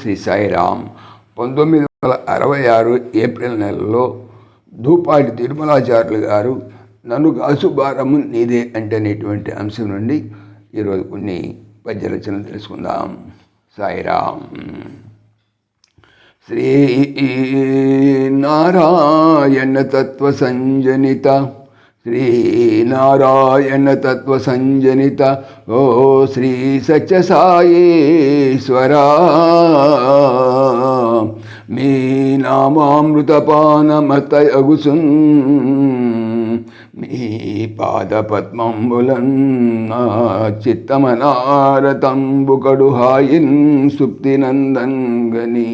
శ్రీ సాయిరామ్ పంతొమ్మిది వందల అరవై ఆరు ఏప్రిల్ నెలలో ధూపాటి తిరుమలాచార్యులు గారు నన్ను కాసుబారము నీదే అంటేనేటువంటి అంశం నుండి ఈరోజు కొన్ని పద్య రచనలు తెలుసుకుందాం. సాయిరామ్. శ్రీ నారాయణ తత్వ సంజనిత శ్రీనారాయణ తత్వ సంజనిత ఓ శ్రీ సత్య సాయేశ్వరా మీ నామామృతపానమత అగుసున్ మీ పాదపద్మంబులన్ చిత్తమనారతంబుకడు హాయిన్ సుప్తినందంగనీ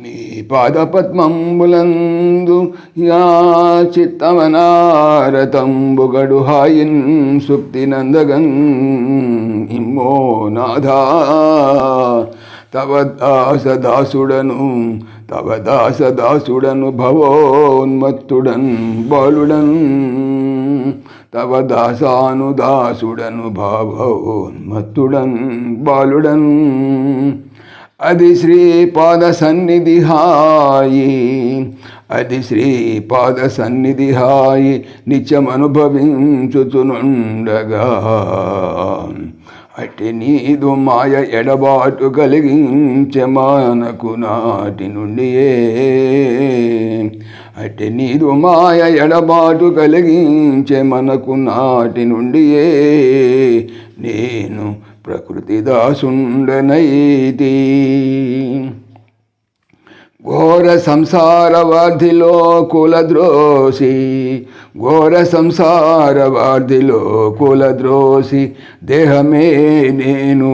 నీ పాదపద్మంబులందు యా చిత్తమనారతంబుగడు హాయిన్ సుప్తి నందగన్ ఇమ్మో నాథా. తవ దాసదాసుడను తవ దాసదాసుడను భవోన్మత్తుడన్ బాలుడన్. తవ దాసానుదాసుడను భావోన్మత్తుడన్ బాలుడన్. అది శ్రీపాద సన్నిధి హాయి. అది శ్రీపాద సన్నిధి హాయి నిత్యమనుభవించుచునుండగా. అట్టి నీదు మాయ ఎడబాటు కలిగించే మానకు నాటి నుండియే. అటు నీదు మాయ ఎడబాటు కలిగించే మనకు నాటి నుండియే. నేను ప్రకృతి దాసుండనైతి. ఘోర సంసారవార్ధిలో కులద్రోసి ఘోర సంసారవార్ధిలో కులద్రోసి దేహమే నేను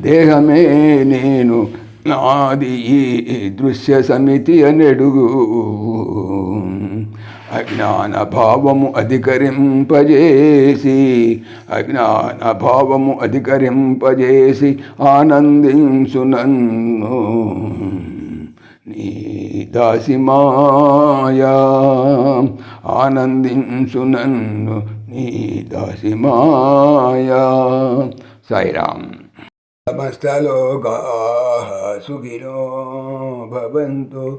దేహమే నేను నాది ఈ దృశ్య సమితి అనెడుగు అజ్ఞాన భావము అధికరింపజేసి అజ్ఞాన భావము అధికరింపజేసి ఆనందించు నన్ను. నీ దాసిమాయా ఆనందించు నన్ను. నీ దాసిమాయా సాయిరామ్. సమస్తలోగా సుఖినో భవంతు.